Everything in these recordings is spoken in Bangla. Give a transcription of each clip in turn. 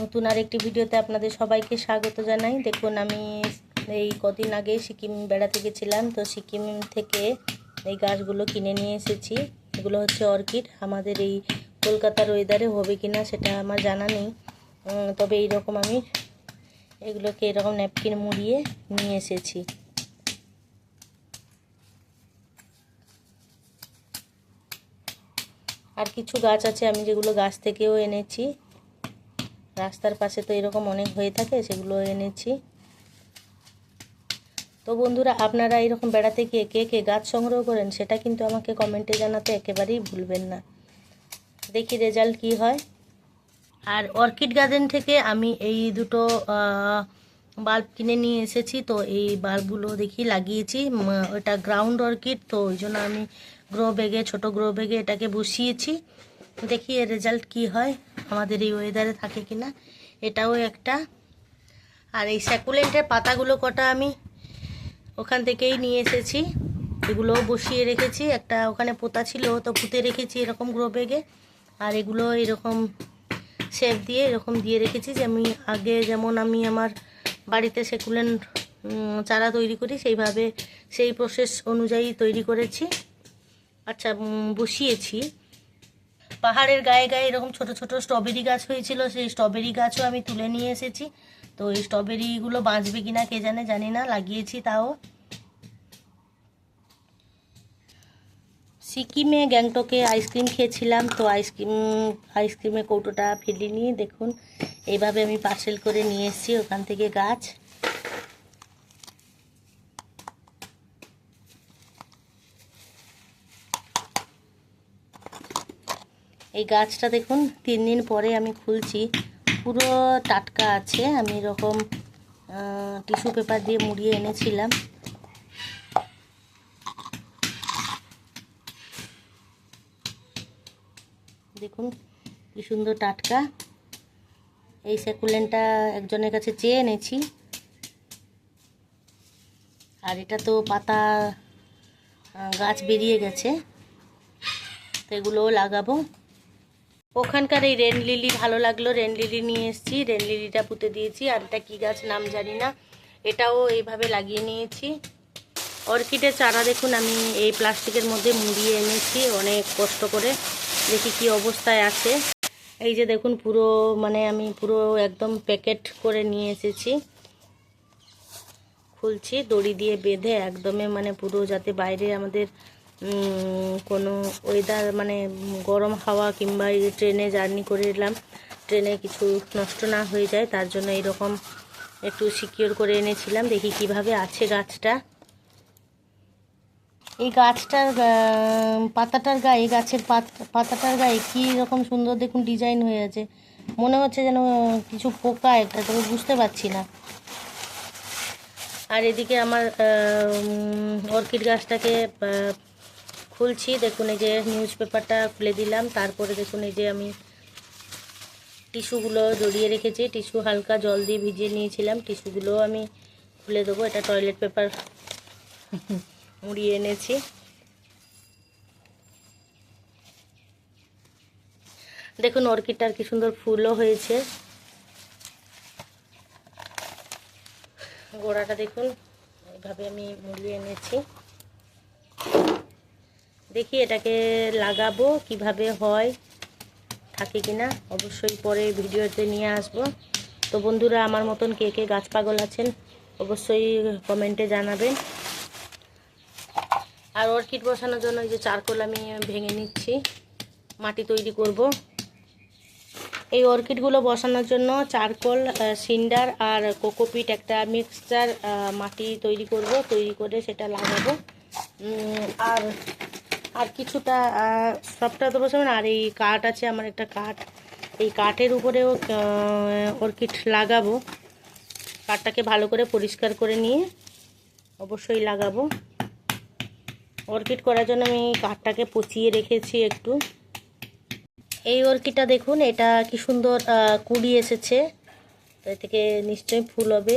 নতুন আর একটি ভিডিওতে আপনাদের সবাইকে স্বাগত জানাই। দেখুন, আমি এই কদিন আগে সিকিম বেড়াতে গেছিলাম তো সিকিম থেকে এই গাছগুলো কিনে নিয়ে এসেছি। এগুলো হচ্ছে অর্কিড। আমাদের এই কলকাতার ওয়েদারে হবে কি না সেটা আমার জানা নেই। তবে এইরকম আমি এগুলোকে এরকম ন্যাপকিন মুড়িয়ে নিয়ে এসেছি। আর কিছু গাছ আছে আমি যেগুলো গাছ থেকেও এনেছি। রাস্তার পাশে তো এরকম অনেক হয়ে থাকে, সেগুলো এনেছি। তো বন্ধুরা, আপনারা এরকম বেড়াতে গিয়ে কে কে গাছ সংগ্রহ করেন, সেটা কিন্তু আমাকে কমেন্টে জানাতে একেবারেই ভুলবেন না। দেখি রেজাল্ট কি হয়। আর অর্কিড গার্ডেন থেকে আমি এই দুটো বাল্ব কিনে নিয়ে এসেছি, তো এই বাল্বগুলো দেখি লাগিয়েছি। ওটা গ্রাউন্ড অর্কিড, তো ওই জন্য আমি গ্রো ব্যাগে, ছোটো গ্রো ব্যাগে এটাকে বসিয়েছি। দেখি এর রেজাল্ট কি হয়, আমাদের এই ওয়েদারে থাকে কি না এটাও একটা। আর এই স্যাকুলেন্টের পাতাগুলো কটা আমি ওখান থেকেই নিয়ে এসেছি। এগুলোও বসিয়ে রেখেছি। একটা ওখানে পোতা ছিল, তো পুঁতে রেখেছি এরকম গ্রো ব্যাগে আর এগুলো এরকম শেপ দিয়ে এরকম দিয়ে রেখেছি যে আমি আগে যেমন আমি আমার বাড়িতে সেকুলেন চারা তৈরি করি, সেইভাবে সেই প্রসেস অনুযায়ী তৈরি করেছি। আচ্ছা বসিয়েছি। পাহাড়ের গায়ে গায়ে এরকম ছোট ছোট স্ট্রবেরি গাছ হয়েছিল, সেই স্ট্রবেরি গাছও আমি তুলে নিয়ে এসেছি। তো এই স্ট্রবেরিগুলো বাঁচবে কিনা কে জানে, জানি না, লাগিয়েছি তাও। সিকিমে গ্যাংটকে আইসক্রিম খেয়েছিলাম, তো আইসক্রিম আইসক্রিমের কৌটোটা ফেলিনি দেখুন, এইভাবে আমি পার্সেল করে নিয়ে এসেছি ওখান থেকে গাছ। এই গাছটা দেখুন, তিন দিন পরে আমি খুলছি। পুরো টাটকা আছে, আমি এরকম টিস্যু পেপার দিয়ে মুড়িয়ে এনেছিলাম। দেখুন, কি সুন্দর টাটকা। এই স্যাকুলেনটা একজনের কাছে চেয়ে এনেছি। আর এটা তো পাতা গাছ বেরিয়ে গেছে। তো এগুলোও লাগাবো। ওখানকার এই রেন লিলি ভালো লাগল। রেন লিলি নিয়ে এসেছি। রেন লিলিটা পুঁতে দিয়েছি। আর এটা কী গাছ নাম জানি না। এটাও এইভাবে লাগিয়ে নিয়েছি। অর্কিডের চারা দেখুন, আমি এই প্লাস্টিকের মধ্যে মুড়িয়ে এনেছি অনেক কষ্ট করে। দেখি কি অবস্থায় আছে। এই যে দেখুন, পুরো মানে আমি পুরো একদম প্যাকেট করে নিয়ে এসেছি। খুলছি, দড়ি দিয়ে বেঁধে একদমে মানে পুরো যাতে বাইরে আমাদের কোনো ওয়েদার মানে গরম হাওয়া কিংবা ট্রেনে জার্নি করে এলাম। ট্রেনে কিছু নষ্ট না হয়ে যায়, তার জন্য এরকম একটু সিকিওর করে এনেছিলাম। দেখি কীভাবে আছে গাছটা। এই গাছটার পাতাটার গায়ে গাছের পাত- পাতাটার গায়ে কী রকম সুন্দর দেখুন ডিজাইন হয়ে আছে। মনে হচ্ছে যেন কিছু পোকা একটা, তবে বুঝতে পারছি না। আর এদিকে আমার অর্কিড গাছটাকে খুলছি, দেখুন এই যে নিউজ পেপারটা খুলে দিলাম, তারপরে দেখুন এই যে আমি টিস্যুগুলো জড়িয়ে রেখেছি, টিস্যু হালকা জল দিয়ে ভিজিয়ে নিয়েছিলাম, টিস্যুগুলো আমি খুলে দেবো, এটা টয়লেট পেপার মুড়িয়ে এনেছি। দেখুন অর্কিডটার কি সুন্দর ফুলও হয়েছে। গোড়াটা দেখুন, এইভাবে আমি মুড়িয়ে এনেছি। দেখি এটাকে লাগাবো, কীভাবে হয়, থাকে কিনা, অবশ্যই পরে ভিডিওতে নিয়ে আসব। তো বন্ধুরা, আমার মতন কে কে গাছ পাগল আছেন, অবশ্যই কমেন্টে জানাবেন। আর অর্কিড বসানোর জন্য যে চারকোল আমি ভেঙে নিচ্ছি, মাটি তৈরি করব। এই অর্কিডগুলো বসানোর জন্য চারকোল সিন্ডার আর কোকোপিট একটা মিক্সচার মাটি তৈরি করব, তৈরি করে সেটা লাগাবো। আর আর কিছুটা সবটা তো বসাবো না, আর এই কাঠ আছে, আমার একটা কাঠ। এই কাঠের উপরেও অর্কিড লাগাবো। কাঠটাকে ভালো করে পরিষ্কার করে নিয়ে অবশ্যই লাগাবো। অর্কিড করার জন্য আমি কাঠটাকে পচিয়ে রেখেছি একটু। এই অর্কিডটা দেখুন, এটা কি সুন্দর কুড়ি এসেছে। তো এ থেকে নিশ্চয়ই ফুল হবে।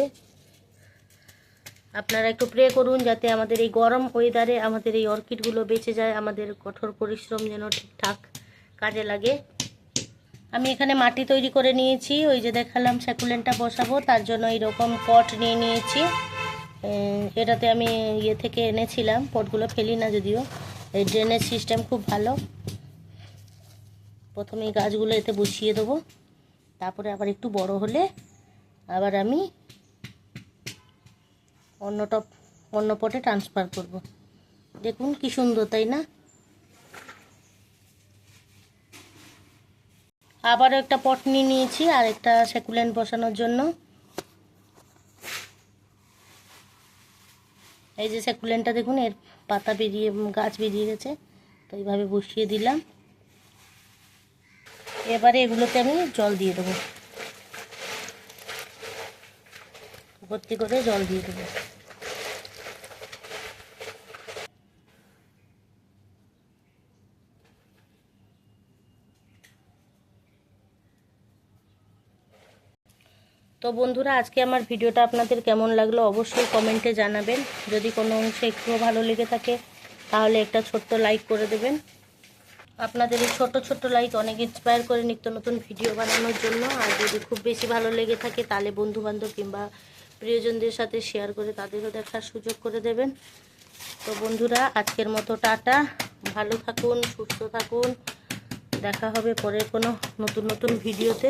আপনারা একটু প্রে করুন যাতে আমাদের এই গরম ওয়েদারে আমাদের এই অর্কিডগুলো বেঁচে যায়, আমাদের কঠোর পরিশ্রম যেন ঠিকঠাক কাজে লাগে। আমি এখানে মাটি তৈরি করে নিয়েছি, ওই যে দেখালাম স্যাকুলেনটা বসাবো, তার জন্য এইরকম পট নিয়ে নিয়েছি। এটাতে আমি ইয়ে থেকে এনেছিলাম পটগুলো ফেলি না যদিও। এই ড্রেনেজ সিস্টেম খুব ভালো। প্রথমে গাছগুলো এতে বসিয়ে দেবো। তারপরে আবার একটু বড় হলে আবার আমি অন্য টপ অন্য পটে ট্রান্সফার করব। দেখুন কি সুন্দর, তাই না? আবারও একটা পট নিয়ে নিয়েছি, আর একটা সেকুলেন্ট বসানোর জন্য। এই যে সেকুলেন্টটা দেখুন, এর পাতা বেরিয়ে, গাছ বেরিয়ে গেছে, তো এইভাবে বসিয়ে দিলাম। এবারে এগুলোতে আমি জল দিয়ে দেবো। ভর্তি করে জল দিয়ে দেবো। তো বন্ধুরা, আজকে আমার ভিডিওটা আপনাদের কেমন লাগল অবশ্যই কমেন্টে জানাবেন। যদি কোনো অংশে একটুও ভালো লেগে থাকে, তাহলে একটা ছোট্ট লাইক করে দেবেন। আপনাদের এই ছোট ছোট লাইক অনেক ইন্সপায়ার করে নিত্য নতুন ভিডিও বানানোর জন্য। আর যদি খুব বেশি ভালো লেগে থাকে, তাহলে বন্ধু বান্ধব কিংবা প্রিয়জনদের সাথে শেয়ার করে তাদেরও দেখার সুযোগ করে দেবেন। তো বন্ধুরা, আজকের মতো টাটা। ভালো থাকুন, সুস্থ থাকুন। দেখা হবে পরে কোনো নতুন নতুন ভিডিওতে।